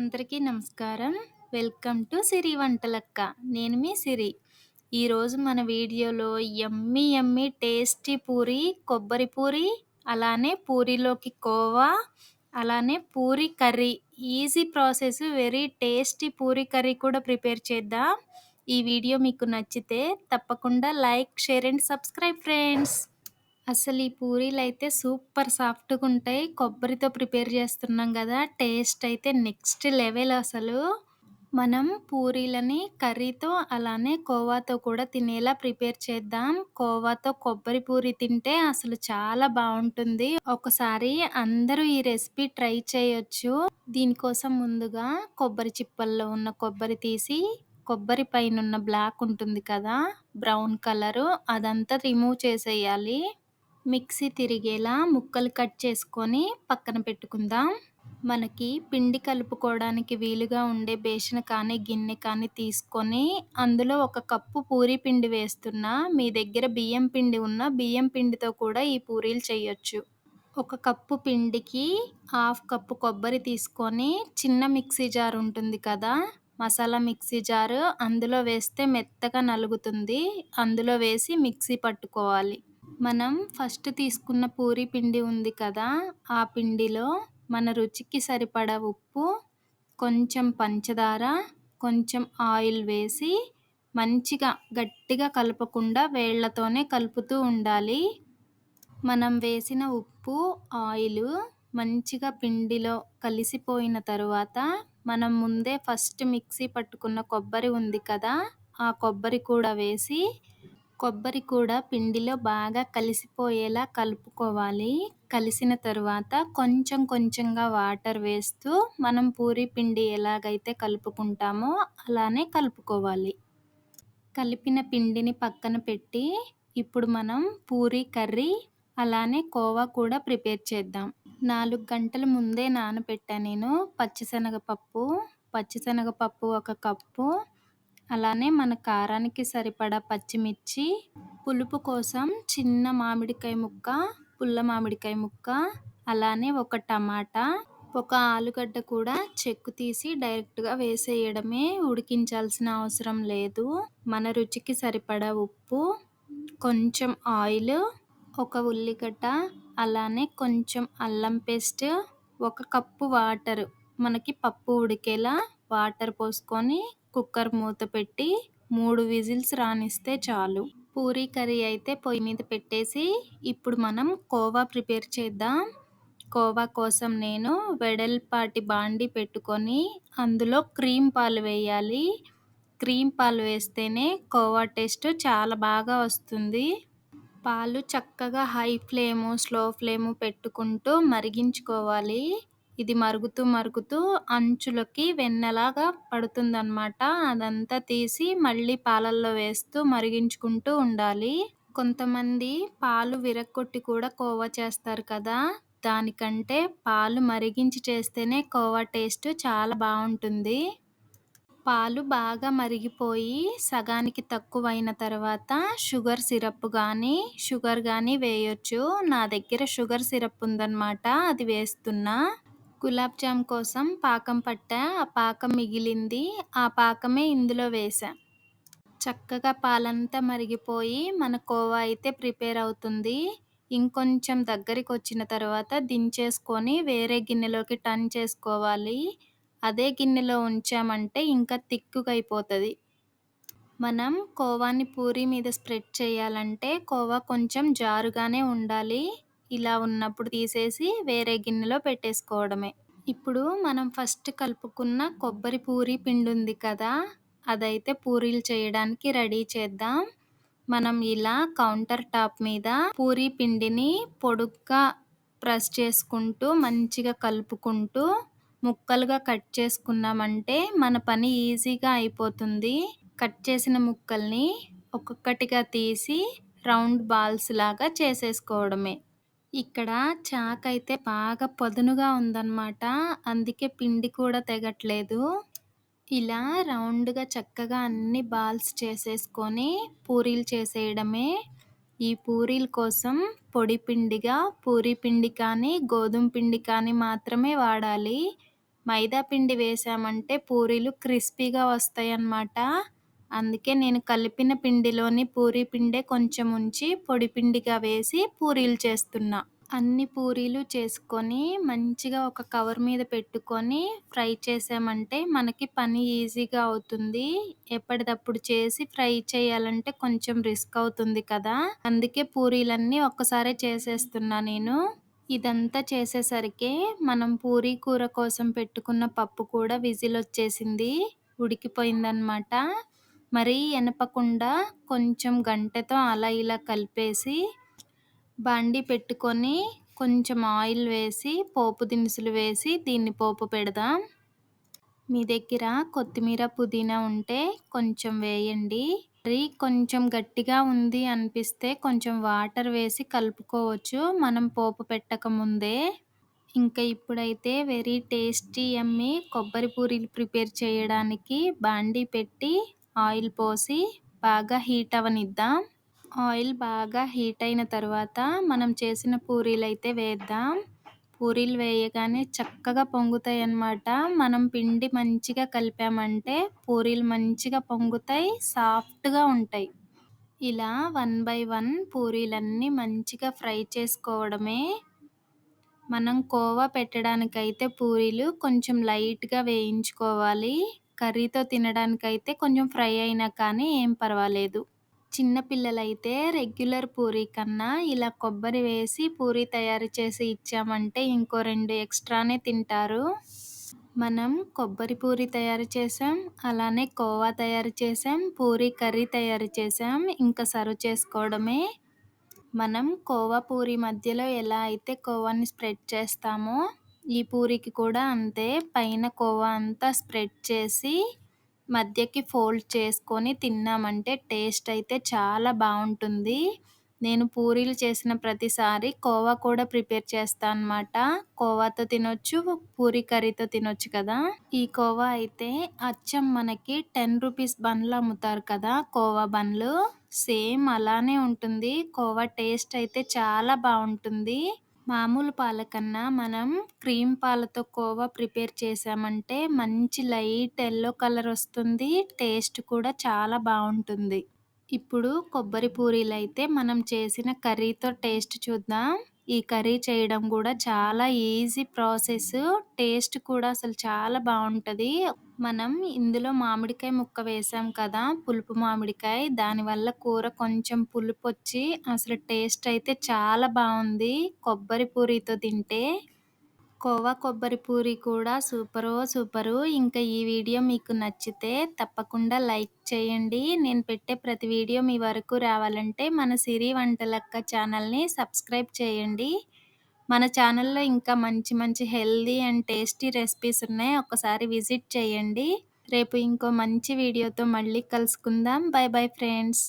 అందరికీ నమస్కారం. Welcome to Siri Vantalakka. నేను మీ సిరి. ఈరోజు మన వీడియోలో ఎమ్మి ఎమ్మి టేస్టీ పూరి కొబ్బరి పూరి అలానే పూరిలోకి కోవా అలానే puri curry. Easy process very tasty puri curry కూడా ప్రిపేర్ చేద్దాం. ఈ వీడియో మీకు నచ్చితే తప్పకుండా like share and subscribe friends. అసలు ఈ పూరీలు అయితే సూపర్ సాఫ్ట్గా ఉంటాయి. కొబ్బరితో ప్రిపేర్ చేస్తున్నాం కదా! టేస్ట్ అయితే నెక్స్ట్ లెవెల్ అసలు. మనం పూరీలని కర్రీతో అలానే కోవాతో కూడా తినేలా ప్రిపేర్ చేద్దాం. కోవాతో కొబ్బరి పూరి తింటే అసలు చాలా బాగుంటుంది. ఒకసారి అందరూ ఈ రెసిపీ ట్రై చేయొచ్చు. దీనికోసం ముందుగా కొబ్బరి చిప్పల్లో ఉన్న కొబ్బరి తీసి కొబ్బరి పైన ఉన్న బ్లాక్ ఉంటుంది కదా! బ్రౌన్ కలరు అదంతా రిమూవ్ చేసేయాలి. మిక్సీ తిరిగేలా ముక్కలు కట్ చేసుకొని పక్కన పెట్టుకుందాం. మనకి పిండి కలుపుకోవడానికి వీలుగా ఉండే బేషన్ కానీ గిన్నె కానీ తీసుకొని అందులో ఒక కప్పు పూరి పిండి వేస్తున్నా మీ దగ్గర బియ్యం పిండి ఉన్న బియ్యం పిండితో కూడా ఈ పూరీలు చేయొచ్చు. ఒక కప్పు పిండికి హాఫ్ కప్పు కొబ్బరి తీసుకొని చిన్న మిక్సీ జార్ ఉంటుంది కదా మసాలా మిక్సీ జారు అందులో వేస్తే మెత్తగా నలుగుతుంది. అందులో వేసి మిక్సీ పట్టుకోవాలి. మనం ఫస్ట్ తీసుకున్న పూరి పిండి ఉంది కదా ఆ పిండిలో మన రుచికి సరిపడా ఉప్పు కొంచెం పంచదార కొంచెం ఆయిల్ వేసి మంచిగా గట్టిగా కలపకుండా వేళ్ళతోనే కలుపుతూ ఉండాలి. మనం వేసిన ఉప్పు ఆయిల్ మంచిగా పిండిలో కలిసిపోయిన తరువాత మనం ముందే ఫస్ట్ మిక్సీ పట్టుకున్న కొబ్బరి ఉంది కదా ఆ కొబ్బరి కూడా వేసి కొబ్బరి కూడా పిండిలో బాగా కలిసిపోయేలా కలుపుకోవాలి. కలిసిన తరువాత కొంచెం కొంచెంగా వాటర్ వేస్తూ మనం పూరి పిండి ఎలాగైతే కలుపుకుంటామో అలానే కలుపుకోవాలి. కలిపిన పిండిని పక్కన పెట్టి ఇప్పుడు మనం పూరి కర్రీ అలానే కోవా కూడా ప్రిపేర్ చేద్దాం. నాలుగు గంటల ముందే నానబెట్టా నేను పచ్చిశనగపప్పు. పచ్చిశనగపప్పు ఒక కప్పు. అలానే మన కారానికి సరిపడా పచ్చిమిర్చి పులుపు కోసం చిన్న మామిడికాయ ముక్క పుల్ల మామిడికాయ ముక్క అలానే ఒక టమాటా ఒక ఆలుగడ్డ కూడా చెక్కు తీసి డైరెక్ట్గా వేసేయడమే ఉడికించాల్సిన అవసరం లేదు. మన రుచికి సరిపడా ఉప్పు కొంచెం ఆయిల్ ఒక ఉల్లిగడ్డ అలానే కొంచెం అల్లం పేస్ట్ ఒక కప్పు వాటర్ మనకి పప్పు ఉడికేలా వాటర్ పోసుకొని కుక్కర్ మూత పెట్టి మూడు విజిల్స్ రానిస్తే చాలు. పూరీ కర్రీ అయితే పొయ్యి మీద పెట్టేసి ఇప్పుడు మనం కోవా ప్రిపేర్ చేద్దాం. కోవా కోసం నేను వెడల్పాటి బాండి పెట్టుకొని అందులో క్రీమ్ పాలు వేయాలి. క్రీమ్ పాలు వేస్తేనే కోవా టేస్ట్ చాలా బాగా వస్తుంది. పాలు చక్కగా హై ఫ్లేము స్లో ఫ్లేము పెట్టుకుంటూ మరిగించుకోవాలి. ఇది మరుగుతూ మరుగుతూ అంచులకి వెన్నలాగా పడుతుందన్నమాట. అదంతా తీసి మళ్ళీ పాలల్లో వేస్తూ మరిగించుకుంటూ ఉండాలి. కొంతమంది పాలు విరక్కొట్టి కూడా కోవా చేస్తారు కదా. దానికంటే పాలు మరిగించి చేస్తేనే కోవా టేస్ట్ చాలా బాగుంటుంది. పాలు బాగా మరిగిపోయి సగానికి తక్కువైన తర్వాత షుగర్ సిరప్ కానీ షుగర్ కానీ వేయొచ్చు. నా దగ్గర షుగర్ సిరప్ ఉందన్నమాట. అది వేస్తున్నా. గులాబ్ జామ్ కోసం పాకం పట్టా ఆ పాకం మిగిలింది ఆ పాకమే ఇందులో వేసా చక్కగా పాలంతా మరిగిపోయి మన కోవా అయితే ప్రిపేర్ అవుతుంది. ఇంకొంచెం దగ్గరికి వచ్చిన తర్వాత దించేసుకొని వేరే గిన్నెలోకి టర్న్ చేసుకోవాలి. అదే గిన్నెలో ఉంచామంటే ఇంకా తిక్కుగా అయిపోతుంది. మనం కోవాని పూరి మీద స్ప్రెడ్ చేయాలంటే కోవా కొంచెం జారుగానే ఉండాలి. ఇలా ఉన్నప్పుడు తీసేసి వేరే గిన్నెలో పెట్టేసుకోవడమే. ఇప్పుడు మనం ఫస్ట్ కలుపుకున్న కొబ్బరి పూరి పిండి ఉంది కదా అదైతే పూరీలు చేయడానికి రెడీ చేద్దాం. మనం ఇలా కౌంటర్ టాప్ మీద పూరీ పిండిని పొడుగ్గా ప్రెస్ చేసుకుంటూ మంచిగా కలుపుకుంటూ ముక్కలుగా కట్ చేసుకున్నామంటే మన పని ఈజీగా అయిపోతుంది. కట్ చేసిన ముక్కల్ని ఒక్కొక్కటిగా తీసి రౌండ్ బాల్స్ లాగా చేసేసుకోవడమే. ఇక్కడ చాకైతే బాగా పదునుగా ఉందన్నమాట. అందుకే పిండి కూడా తెగట్లేదు. ఇలా రౌండ్గా చక్కగా అన్ని బాల్స్ చేసేసుకొని పూరీలు చేసేయడమే. ఈ పూరీల కోసం పొడి పిండిగా పూరీ పిండి కానీ గోధుమ పిండి కానీ మాత్రమే వాడాలి. మైదా పిండి వేసామంటే పూరీలు క్రిస్పీగా వస్తాయన్నమాట. అందుకే నేను కలిపిన పిండిలోని పూరీ పిండే కొంచెం ఉంచి పొడి పిండిగా వేసి పూరీలు చేస్తున్నా. అన్ని పూరీలు చేసుకొని మంచిగా ఒక కవర్ మీద పెట్టుకొని ఫ్రై చేసామంటే మనకి పని ఈజీగా అవుతుంది. ఎప్పటికప్పుడు చేసి ఫ్రై చేయాలంటే కొంచెం రిస్క్ అవుతుంది కదా. అందుకే పూరీలన్నీ ఒక్కసారే చేసేస్తున్నా నేను. ఇదంతా చేసేసరికి మనం పూరీ కూర కోసం పెట్టుకున్న పప్పు కూడా విజిల్ వచ్చేసింది ఉడికిపోయిందనమాట మరీ ఎనపకుండా కొంచెం గంటెతో అలా ఇలా కలిపేసి బండి పెట్టుకొని కొంచెం ఆయిల్ వేసి పోపు దినుసులు వేసి దీన్ని పోపు పెడదాం. మీ దగ్గర కొత్తిమీర పుదీనా ఉంటే కొంచెం వేయండి. మరి కొంచెం గట్టిగా ఉంది అనిపిస్తే కొంచెం వాటర్ వేసి కలుపుకోవచ్చు. మనం పోపు పెట్టకముందే ఇంకా ఇప్పుడైతే వెరీ టేస్టీ అమ్మి కొబ్బరి పూరీలు ప్రిపేర్ చేయడానికి బాండీ పెట్టి ఆయిల్ పోసి బాగా హీట్ అవనిద్దాం. ఆయిల్ బాగా హీట్ అయిన తర్వాత మనం చేసిన పూరీలు అయితే వేద్దాం. పూరీలు వేయగానే చక్కగా పొంగుతాయి అన్నమాట మనం పిండి మంచిగా కలిపామంటే పూరీలు మంచిగా పొంగుతాయి సాఫ్ట్గా ఉంటాయి. ఇలా వన్ బై వన్ పూరీలన్నీ మంచిగా ఫ్రై చేసుకోవడమే. మనం కోవా పెట్టడానికైతే పూరీలు కొంచెం లైట్గా వేయించుకోవాలి. కర్రీతో తినడానికైతే కొంచెం ఫ్రై అయినా కానీ ఏం పర్వాలేదు. చిన్నపిల్లలైతే రెగ్యులర్ పూరీ కన్నా ఇలా కొబ్బరి వేసి పూరీ తయారు చేసి ఇచ్చామంటే ఇంకో రెండు ఎక్స్ట్రానే తింటారు. మనం కొబ్బరి పూరి తయారు చేసాం అలానే కోవా తయారు చేసాం పూరీ కర్రీ తయారు చేసాం ఇంకా సర్వ్ చేసుకోవడమే. మనం కోవా పూరి మధ్యలో ఎలా అయితే కోవాని స్ప్రెడ్ చేస్తామో ఈ పూరికి కూడా అంతే. పైన కోవా అంతా స్ప్రెడ్ చేసి మధ్యకి ఫోల్డ్ చేసుకొని తిన్నామంటే టేస్ట్ అయితే చాలా బాగుంటుంది. నేను పూరీలు చేసిన ప్రతిసారి కోవా కూడా ప్రిపేర్ చేస్తాను అనమాట కోవాతో తినొచ్చు పూరి కర్రీతో తినొచ్చు కదా. ఈ కోవా అయితే అచ్చం మనకి టెన్ రూపీస్ బండ్లు అమ్ముతారు కదా కోవా బండ్లు సేమ్ అలానే ఉంటుంది. కోవా టేస్ట్ అయితే చాలా బాగుంటుంది. మామూలు పాల కన్నా మనం క్రీమ్ పాలతో కోవా ప్రిపేర్ చేసామంటే మంచి లైట్ ఎల్లో కలర్ వస్తుంది టేస్ట్ కూడా చాలా బాగుంటుంది. ఇప్పుడు కొబ్బరి పూరీలు అయితే మనం చేసిన కర్రీతో టేస్ట్ చూద్దాం. ఈ కర్రీ చేయడం కూడా చాలా ఈజీ ప్రాసెస్. టేస్ట్ కూడా అసలు చాలా బాగుంటుంది. మనం ఇందులో మామిడికాయ ముక్క వేసాం కదా పులుపు మామిడికాయ. దానివల్ల కూర కొంచెం పులుపు వచ్చి అసలు టేస్ట్ అయితే చాలా బాగుంది. కొబ్బరి పూరితో తింటే. కోవా కొబ్బరి పూరి కూడా సూపరు సూపరు. ఇంకా ఈ వీడియో మీకు నచ్చితే తప్పకుండా లైక్ చేయండి. నేను పెట్టే ప్రతి వీడియో మీ వరకు రావాలంటే మన సిరి వంటలక్క ఛానల్ని సబ్స్క్రైబ్ చేయండి. మన ఛానల్లో ఇంకా మంచి మంచి హెల్దీ అండ్ టేస్టీ రెసిపీస్ ఉన్నాయి. ఒకసారి విజిట్ చేయండి. రేపు ఇంకో మంచి వీడియోతో మళ్ళీ కలుసుకుందాం. Bye bye friends.